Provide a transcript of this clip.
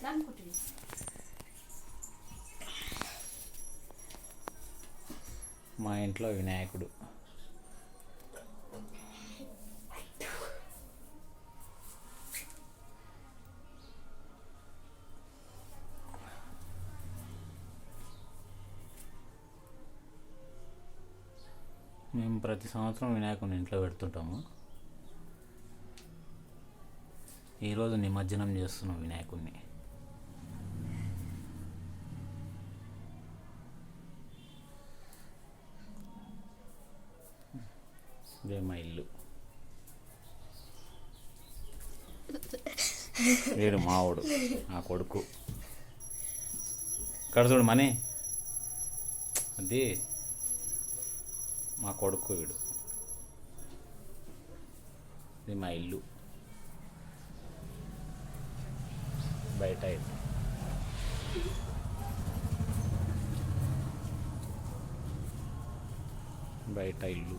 ఎట్లా అనుకుంటుంది మా ఇంట్లో వినాయకుడు. మేము ప్రతి సంవత్సరం వినాయకుడిని ఇంట్లో పెడుతుంటాము. ఈరోజు నిమజ్జనం చేస్తున్నాం వినాయకుడిని ఇదే మా ఇల్లు. వీడు మావుడు నా కొడుకు. ఇక్కడ చూడు మనీ. అది మా కొడుకు వీడు. ఇది మా ఇల్లు. బయట ఇల్లు బయట ఇల్లు.